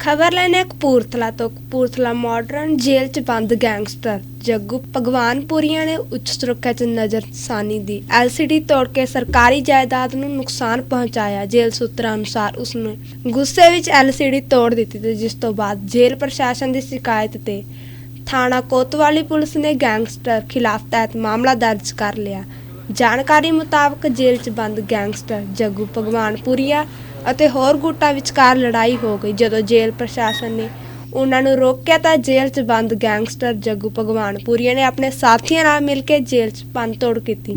ਖਬਰ ਲੈਣੇ ਕਪੂਰਥਲਾ ਤੋਂ ਕਪੂਰਥਲਾ ਮਾਡਰਨ ਜੇਲ੍ਹ 'ਚ ਬੰਦ ਗੈਂਗਸਟਰ ਜੱਗੂ ਭਗਵਾਨਪੁਰੀਆ ਨੇ ਉੱਚ ਸੁਰੱਖਿਆ 'ਚ ਨਜ਼ਰਸਾਨੀ ਦੀ। ਐਲਸੀਡੀ ਤੋੜ ਕੇ ਸਰਕਾਰੀ ਜਾਇਦਾਦ ਨੂੰ ਨੁਕਸਾਨ ਪਹੁੰਚਾਇਆ। ਜੇਲ੍ਹ ਸੂਤਰਾਂ ਅਨੁਸਾਰ ਉਸ ਨੇ ਗੁੱਸੇ ਵਿੱਚ ਐਲਸੀਡੀ ਤੋੜ ਦਿੱਤੀ ਤੇ ਜਿਸ ਤੋਂ ਬਾਅਦ ਜੇਲ੍ਹ ਪ੍ਰਸ਼ਾਸਨ ਦੀ ਸ਼ਿਕਾਇਤ ਤੇ ਥਾਣਾ ਕੋਤਵਾਲੀ ਪੁਲਿਸ ਨੇ ਗੈਂਗਸਟਰ ਖਿਲਾਫ ਤਹਿਤ ਮਾਮਲਾ ਦਰਜ ਕਰ ਲਿਆ। ਜਾਣਕਾਰੀ ਮੁਤਾਬਕ ਜੇਲ੍ਹ 'ਚ ਬੰਦ ਗੈਂਗਸਟਰ ਜੱਗੂ ਭਗਵਾਨਪੁਰੀਆ ਅਤੇ ਹੋਰ ਗੁੱਟਾਂ ਵਿਚਕਾਰ ਲੜਾਈ ਹੋ ਗਈ ਜਦੋਂ ਜੇਲ੍ਹ ਪ੍ਰਸ਼ਾਸਨ ਨੇ ਉਹਨਾਂ ਨੂੰ ਰੋਕਿਆ ਤਾਂ ਜੇਲ੍ਹ 'ਚ ਬੰਦ ਗੈਂਗਸਟਰ ਜੱਗੂ ਭਗਵਾਨਪੁਰੀਆ ਨੇ ਆਪਣੇ ਸਾਥੀਆਂ ਨਾਲ ਮਿਲ ਕੇ ਜੇਲ੍ਹ 'ਚ ਤੋੜ ਕੀਤੀ।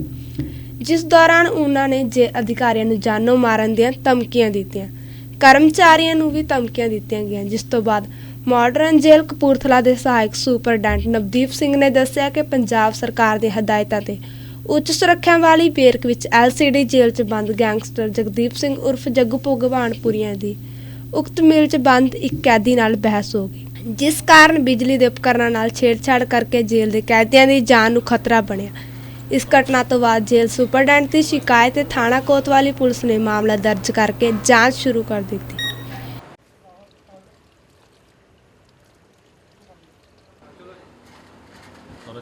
ਜਿਸ ਦੌਰਾਨ ਉਹਨਾਂ ਨੇ ਜੇ ਅਧਿਕਾਰੀਆਂ ਨੂੰ ਜਾਨੋਂ ਮਾਰਨ ਦੀਆਂ ਧਮਕੀਆਂ ਦਿੱਤੀਆਂ, ਕਰਮਚਾਰੀਆਂ ਨੂੰ ਵੀ ਧਮਕੀਆਂ ਦਿੱਤੀਆਂ ਗਈਆਂ, ਜਿਸ ਤੋਂ ਬਾਅਦ ਮਾਡਰਨ ਜੇਲ੍ਹ ਕਪੂਰਥਲਾ ਦੇ ਸਹਾਇਕ ਸੁਪਰਡੈਂਟ ਨਵਦੀਪ ਸਿੰਘ ਨੇ ਦੱਸਿਆ ਕਿ ਪੰਜਾਬ ਸਰਕਾਰ ਦੇ ਹਦਾਇਤਾਂ ਤੇ ਉੱਚ ਸੁਰੱਖਿਆ ਵਾਲੀ ਬੇਰਕ ਵਿੱਚ ਐਲਸੀਡੀ ਜੇਲ੍ਹ 'ਚ ਬੰਦ ਗੈਂਗਸਟਰ ਜਗਦੀਪ ਸਿੰਘ ਉਰਫ ਜੱਗੂ ਭਗਵਾਨਪੁਰੀਆ ਦੀ ਉਕਤ ਮਿਲ 'ਚ ਬੰਦ ਇੱਕ ਕੈਦੀ ਨਾਲ ਬਹਿਸ ਹੋ ਗਈ। ਜਿਸ ਕਾਰਨ ਬਿਜਲੀ ਦੇ ਉਪਕਰਨਾਂ ਨਾਲ ਛੇੜਛਾੜ ਕਰਕੇ ਜੇਲ੍ਹ ਦੇ ਕੈਦੀਆਂ ਦੀ ਜਾਨ ਨੂੰ ਖਤਰਾ ਬਣਿਆ। ਇਸ ਘਟਨਾ ਤੋਂ ਬਾਅਦ ਜੇਲ੍ਹ ਸੁਪਰਡੈਂਟ ਦੀ ਸ਼ਿਕਾਇਤ ਤੇ ਥਾਣਾ ਕੋਤਵਾਲੀ ਪੁਲਿਸ ਨੇ ਮਾਮਲਾ ਦਰਜ ਕਰਕੇ ਜਾਂਚ ਸ਼ੁਰੂ ਕਰ ਦਿੱਤੀ। ਬਣਾ ਲਓ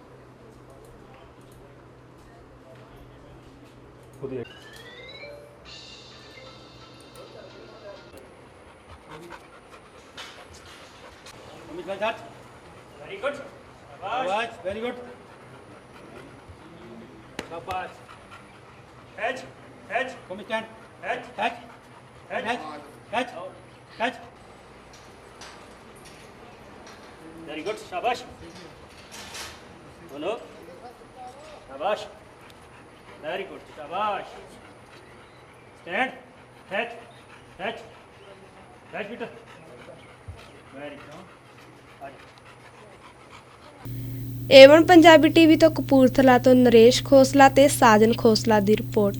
പുതിയ വെരി ഗുഡ് വെരി ഗുഡ് शाबाश एच एच कमिटेंट एच एच एच एच एच वेरी गुड शाबाश बोलो शाबाश ਵੈਰੀ ਗੁੱਡ ਸ਼ਾਬਾਸ਼ ਸਟੈਂਡ ਫੈਚ ਫੈਚ ਫੈਚ ਬੀਟਰ ਵੈਰੀ ਗੁੱਡ ਅੱਜ ਏਵਨ ਪੰਜਾਬੀ ਟੀਵੀ ਤੋਂ ਕਪੂਰਥਲਾ ਤੋਂ ਨਰੇਸ਼ ਖੋਸਲਾ ਤੇ ਸਾਜਨ ਖੋਸਲਾ ਦੀ ਰਿਪੋਰਟ